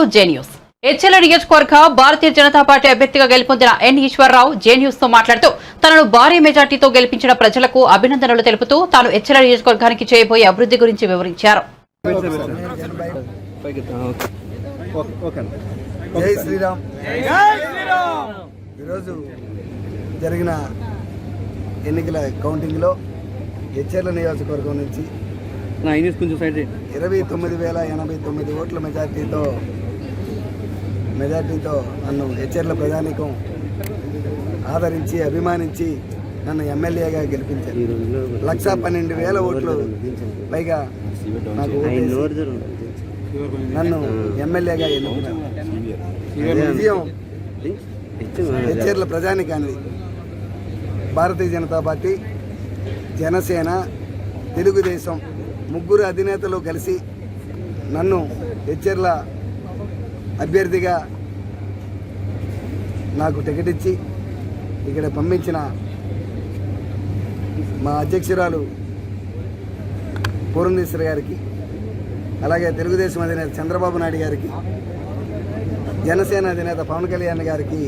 To J news. HL నియోజకవర్గ భారతీయ Janata party అభ్యర్థిగా గెలుపొందిన ఎన్ ఈశ్వరరావు జే న్యూస్తో మాట్లాడుతూ తనను భారీ మెజార్టీతో గెలిపించిన ప్రజలకు అభినందనలు తెలుపుతూ తాను హెచ్ఎల్ నియోజకవర్గానికి చేయబోయే అభివృద్ధి గురించి వివరించారు. జై శ్రీరామ్. ఈరోజు జరిగిన ఎన్నికల కౌంటింగ్లో హెచ్ఎర్ల నియోజకవర్గం నుంచి. ఇరవై తొమ్మిది వేల ఎనభై తొమ్మిది ఓట్ల మెజార్టీతో మెజార్టీతో నన్ను హెచ్ఎర్ల ప్రజానికం ఆదరించి అభిమానించి నన్ను ఎమ్మెల్యేగా గెలిపించారు. లక్ష పన్నెండు వేల ఓట్లు పైగా నాకు నన్ను ఎమ్మెల్యేగా ఎన్నుకున్నారు. విజయం హెచ్ఎర్ల ప్రజానికాన్ని భారతీయ జనతా పార్టీ జనసేన తెలుగుదేశం ముగ్గురు అధినేతలు కలిసి నన్ను హెచ్ఎర్ల అభ్యర్థిగా నాకు టికెట్ ఇచ్చి ఇక్కడ పంపించిన మా అధ్యక్షురాలు పూర్ణేశ్వరి గారికి అలాగే తెలుగుదేశం అధినేత చంద్రబాబు నాయుడు గారికి జనసేన అధినేత పవన్ కళ్యాణ్ గారికి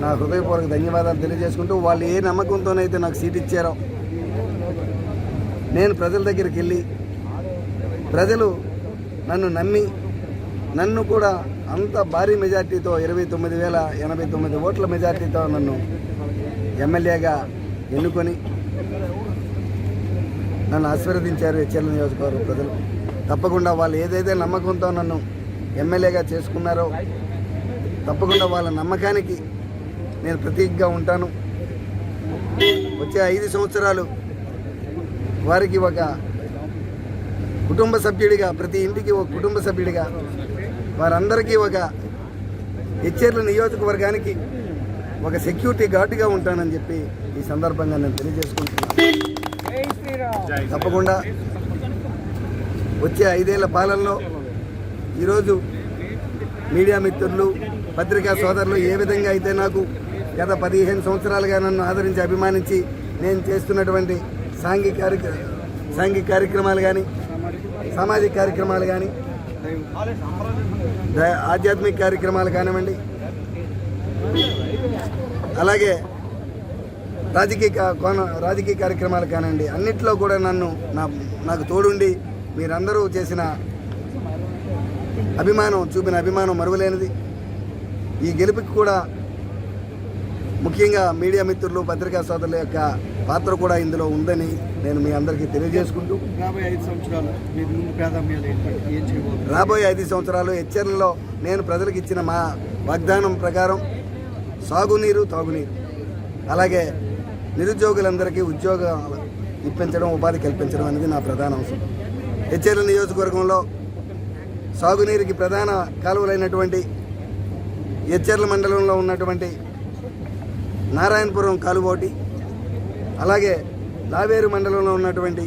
నా హృదయపూర్వక ధన్యవాదాలు తెలియజేసుకుంటూ వాళ్ళు ఏ నమ్మకంతోనైతే నాకు సీట్ ఇచ్చారో నేను ప్రజల దగ్గరికి వెళ్ళి ప్రజలు నన్ను నమ్మి నన్ను కూడా అంత భారీ మెజార్టీతో ఇరవై తొమ్మిది వేల ఎనభై తొమ్మిది ఓట్ల మెజార్టీతో నన్ను ఎమ్మెల్యేగా ఎన్నుకొని నన్ను ఆశీర్వదించారు హెచ్ఎల్ నియోజకవర్గ ప్రజలు. తప్పకుండా వాళ్ళు ఏదైతే నమ్మకంతో నన్ను ఎమ్మెల్యేగా చేసుకున్నారో తప్పకుండా వాళ్ళ నమ్మకానికి నేను ప్రతీకగా ఉంటాను. వచ్చే ఐదు సంవత్సరాలు వారికి ఒక కుటుంబ సభ్యుడిగా ప్రతి ఇంటికి ఒక కుటుంబ సభ్యుడిగా వారందరికీ ఒక హెచ్ఎర్ల నియోజకవర్గానికి ఒక సెక్యూరిటీ గార్డుగా ఉంటానని చెప్పి ఈ సందర్భంగా నేను తెలియజేసుకుంటున్నాను. తప్పకుండా వచ్చే ఐదేళ్ళ పాలనలో ఈరోజు మీడియా మిత్రులు పత్రికా సోదరులు ఏ విధంగా అయితే నాకు గత పదిహేను సంవత్సరాలుగా నన్ను ఆదరించి అభిమానించి నేను చేస్తున్నటువంటి సాంఘిక కార్యక్ర సాంఘిక కార్యక్రమాలు కానీ సామాజిక కార్యక్రమాలు కానీ ఆధ్యాత్మిక కార్యక్రమాలు కానివ్వండి. అలాగే రాజకీయ కోణ రాజకీయ కార్యక్రమాలు కానివ్వండి. అన్నిట్లో కూడా నన్ను నా నాకు తోడుండి మీరందరూ చేసిన అభిమానం చూపిన అభిమానం మరువలేనిది. ఈ గెలుపుకి కూడా ముఖ్యంగా మీడియా మిత్రులు పత్రికా సోదరుల యొక్క పాత్ర కూడా ఇందులో ఉందని నేను మీ అందరికీ తెలియజేసుకుంటూ రాబోయే ఐదు సంవత్సరాలు ప్రాధాన్యాలు రాబోయే ఐదు సంవత్సరాలు హెచ్చరికలో నేను ప్రజలకు ఇచ్చిన మా వాగ్దానం ప్రకారం సాగునీరు తాగునీరు. అలాగే నిరుద్యోగులందరికీ ఉద్యోగాలు ఇప్పించడం ఉపాధి కల్పించడం అనేది నా ప్రధాన అంశం. హెచ్చరిల నియోజకవర్గంలో సాగునీరుకి ప్రధాన కాలువలైనటువంటి హెచ్చర్ల మండలంలో ఉన్నటువంటి నారాయణపురం కాలువ ఒకటి అలాగే లావేరు మండలంలో ఉన్నటువంటి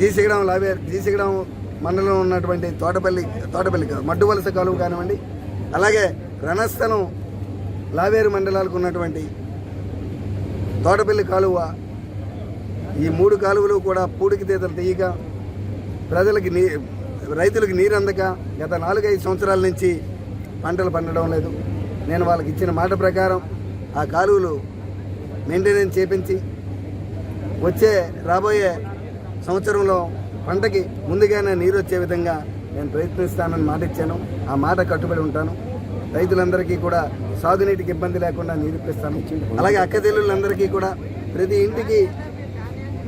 జీసిగడం లావేరు జీసిగడం మండలంలో ఉన్నటువంటి తోటపల్లి తోటపల్లి కాదు, మడ్డువలస కాలువ కానివ్వండి అలాగే రణస్థలం లావేరు మండలాలకు ఉన్నటువంటి తోటపల్లి కాలువ ఈ మూడు కాలువలు కూడా పూడికి తీతలు తీయక ప్రజలకి నీ రైతులకు నీరు అందక గత నాలుగైదు సంవత్సరాల నుంచి పంటలు పండడం లేదు. నేను వాళ్ళకి ఇచ్చిన మాట ప్రకారం ఆ కాలువలు మెయింటెనెన్స్ చేపించి వచ్చే రాబోయే సంవత్సరంలో పంటకి ముందుగానే నీరు వచ్చే విధంగా నేను ప్రయత్నిస్తానని మాట ఇచ్చాను. ఆ మాట కట్టుబడి ఉంటాను. రైతులందరికీ కూడా సాగునీటికి ఇబ్బంది లేకుండా నీరు ఇప్పిస్తాను. అలాగే అక్కచెల్లెళ్ళందరికీ కూడా ప్రతి ఇంటికి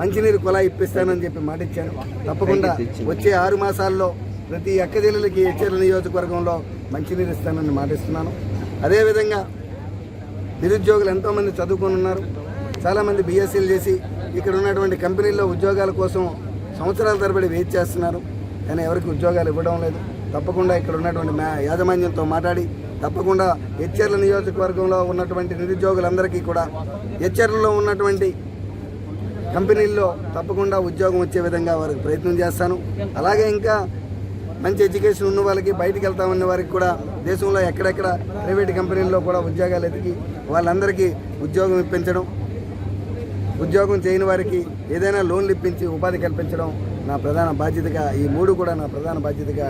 మంచినీరు కుళాయి ఇప్పిస్తానని చెప్పి మాట ఇచ్చాను. తప్పకుండా వచ్చే ఆరు మాసాల్లో ప్రతి అక్కచెల్లెలకి హెచ్చర్ల నియోజకవర్గంలో మంచినీరు ఇస్తానని మాట ఇస్తున్నాను అదేవిధంగా నిరుద్యోగులు ఎంతోమంది చదువుకొని ఉన్నారు. చాలామంది బీఎస్సీలు చేసి ఇక్కడ ఉన్నటువంటి కంపెనీల్లో ఉద్యోగాల కోసం సంవత్సరాల తరబడి వెయిట్ చేస్తున్నారు. కానీ ఎవరికి ఉద్యోగాలు ఇవ్వడం లేదు. తప్పకుండా ఇక్కడ ఉన్నటువంటి మా యాజమాన్యంతో మాట్లాడి తప్పకుండా హెచ్చర్ల నియోజకవర్గంలో ఉన్నటువంటి నిరుద్యోగులందరికీ కూడా హెచ్చర్లలో ఉన్నటువంటి కంపెనీల్లో తప్పకుండా ఉద్యోగం వచ్చే విధంగా వారికి ప్రయత్నం చేస్తాను. అలాగే ఇంకా మంచి ఎడ్యుకేషన్ ఉన్న వాళ్ళకి బయటికి వెళ్తామన్న వారికి కూడా దేశంలో ఎక్కడెక్కడ ప్రైవేట్ కంపెనీల్లో కూడా ఉద్యోగాలు ఎతికి వాళ్ళందరికీ ఉద్యోగం ఇప్పించడం ఉద్యోగం చేయని వారికి ఏదైనా లోన్లు ఇప్పించి ఉపాధి కల్పించడం నా ప్రధాన బాధ్యతగా ఈ మూడు కూడా నా ప్రధాన బాధ్యతగా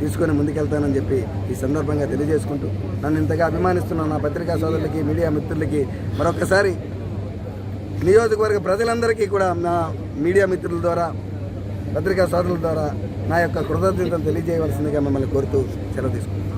తీసుకొని ముందుకెళ్తానని చెప్పి ఈ సందర్భంగా తెలియజేసుకుంటూ నన్ను ఇంతగా అభిమానిస్తున్న నా పత్రికా సోదరులకి మీడియా మిత్రులకి మరొకసారి నియోజకవర్గ ప్రజలందరికీ కూడా నా మీడియా మిత్రుల ద్వారా పత్రికా సోదరుల ద్వారా నా యొక్క కృతజ్ఞతలు తెలియజేయవలసిందిగా మిమ్మల్ని కోరుతూ సెలవు తీసుకుంటాను